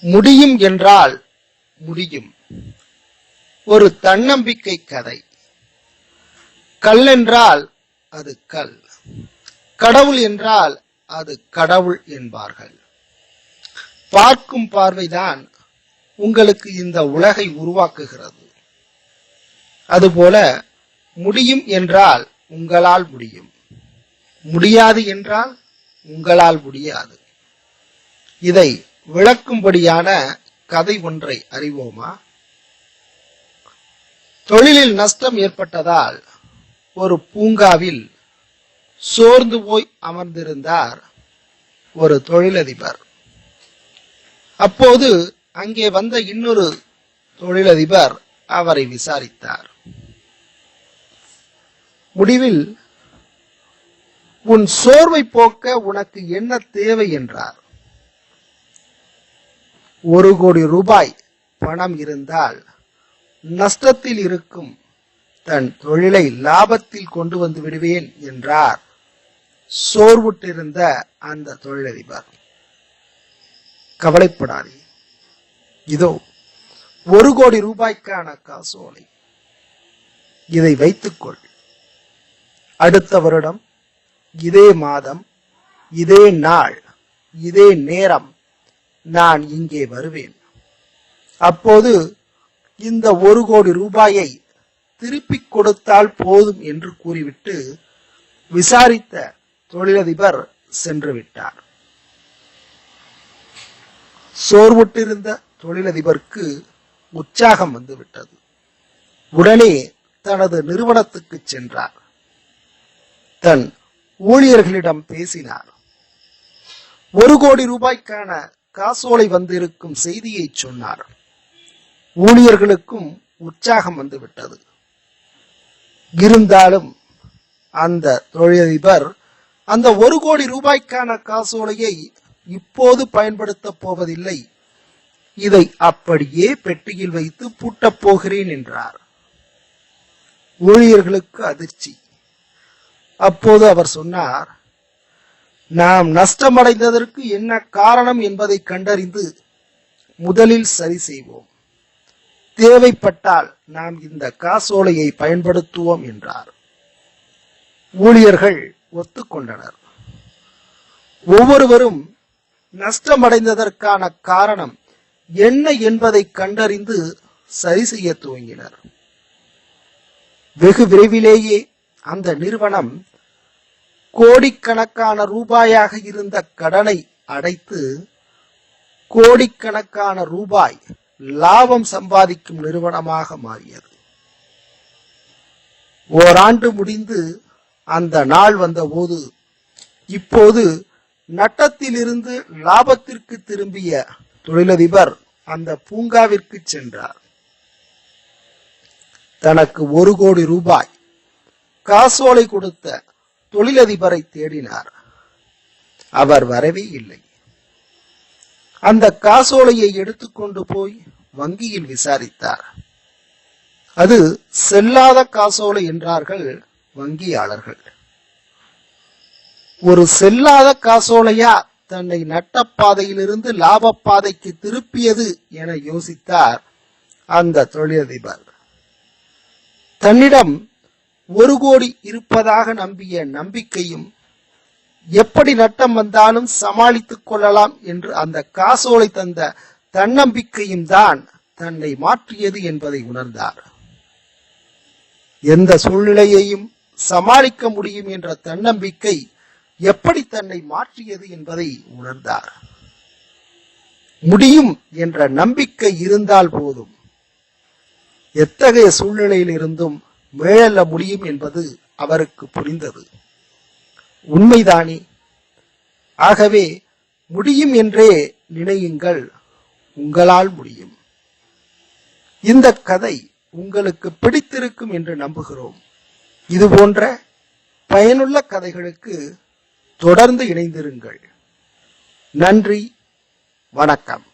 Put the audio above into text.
முடியும் என்றால் முடியும். ஒரு தன்னம்பிக்கை கதை. கல் என்றால் அது கல். கடவுள் என்றால் அது கடவுள் என்பார்கள். பார்க்கும் பார்வைதான் உங்களுக்கு இந்த உலகை உருவாக்குகிறது. அதுபோல முடியும் என்றால் உங்களால் முடியும். முடியாது என்றால் உங்களால் முடியாது. இதை விளக்கும்படியான கதை ஒன்றை அறிவோமா? தொழிலில் நஷ்டம் ஏற்பட்டதால் ஒரு பூங்காவில் சோர்ந்து போய் அமர்ந்திருந்தார் ஒரு தொழிலதிபர். அப்போது அங்கே வந்த இன்னொரு தொழிலதிபர் அவரை விசாரித்தார். முடிவில் உன் சோர்வை போக்க உனக்கு என்ன தேவை? என்றார். ஒரு கோடி ரூபாய் பணம் இருந்தால் நஷ்டத்தில் இருக்கும் தன் தொழிலை லாபத்தில் கொண்டு வந்து விடுவேன் என்றார். சோர்வுட்டிருந்த அந்த தொழிலதிபர். கவலைப்படாதே. இதோ ஒரு கோடி ரூபாய்க்கான காசோலை. இதை வைத்துக்கொள். அடுத்த வருடம் இதே மாதம் இதே நாள் இதே நேரம் நான் இங்கே வருவேன். அப்போது இந்த ஒரு கோடி ரூபாயை திருப்பிக் கொடுத்தால் போதும் என்று கூறிவிட்டு விசாரித்த தொழிலதிபர் சென்று விட்டார். சோர்வுட்டிருந்த தொழிலதிபருக்கு உற்சாகம் வந்துவிட்டது. உடனே தனது நிறுவனத்துக்கு சென்றார். தன் ஊழியர்களிடம் பேசினார். ஒரு கோடி ரூபாய்க்கான காசோலை வந்திருக்கும் செய்தியை சொன்னார். ஊழியர்களுக்கும் உற்சாகம் வந்துவிட்டது. இருந்தாலும் அந்த தொழிலதிபர் அந்த ஒரு கோடி ரூபாய்க்கான காசோலையை இப்போது பயன்படுத்தப் போவதில்லை. இதை அப்படியே பெட்டியில் வைத்து பூட்டப் போகிறேன் என்றார். ஊழியர்களுக்கு அதிர்ச்சி. அப்போது அவர் சொன்னார் நாம் நஷ்டமடைந்ததற்கு என்ன காரணம் என்பதை கண்டறிந்து முதலில் சரி செய்வோம். தேவைப்பட்டால் நாம் இந்த காசோலையை பயன்படுத்துவோம் என்றார். ஊழியர்கள் ஒத்துக்கொண்டனர். ஒவ்வொருவரும் நஷ்டமடைந்ததற்கான காரணம் என்ன என்பதை கண்டறிந்து சரி செய்ய துவங்கினர். வெகு விரைவிலேயே அந்த நிறுவனம் கோடிக்கணக்கான ரூபாயாக இருந்த கடனை அடைத்து கோடிக்கணக்கான ரூபாய் லாபம் சம்பாதிக்கும் நிறுவனமாக மாறியது. ஓராண்டு முடிந்து அந்த நாள் வந்தபோது இப்போது நட்டத்திலிருந்து லாபத்திற்கு திரும்பிய தொழிலதிபர் அந்த பூங்காவிற்கு சென்றார். தனக்கு ஒரு கோடி ரூபாய் காசோலை கொடுத்த தொழிலதிபரை தேடினார். அவர் வரவே இல்லை. அந்த காசோலையை எடுத்துக்கொண்டு போய் வங்கியில் விசாரித்தார். அது செல்லாத காசோலை என்றார்கள் வங்கியாளர்கள். ஒரு செல்லாத காசோலையா தன்னை நட்டப்பாதையிலிருந்து லாப பாதைக்கு திருப்பியது என யோசித்தார் அந்த தொழிலதிபர். தன்னிடம் ஒரு கோடி இருப்பதாக நம்பிய நம்பிக்கையும் எப்படி நட்டம் வந்தாலும் சமாளித்துக் கொள்ளலாம் என்று அந்த காசோலை தந்த தன்னம்பிக்கையும் தான் தன்னை மாற்றியது என்பதை உணர்ந்தார். எந்த சூழ்நிலையையும் சமாளிக்க முடியும் என்ற தன்னம்பிக்கை எப்படி தன்னை மாற்றியது என்பதை உணர்ந்தார். முடியும் என்ற நம்பிக்கை இருந்தால் போதும். எத்தகைய சூழ்நிலையில் இருந்தும் மேல முடியும் என்பது அவருக்கு புரிந்தது. உண்மைதானே? ஆகவே முடியும் என்றே நினையுங்கள் உங்களால் முடியும். இந்த கதை உங்களுக்கு பிடித்திருக்கும் என்று நம்புகிறோம். இது போன்ற பயனுள்ள கதைகளுக்கு தொடர்ந்து இணைந்திருங்கள். நன்றி வணக்கம்.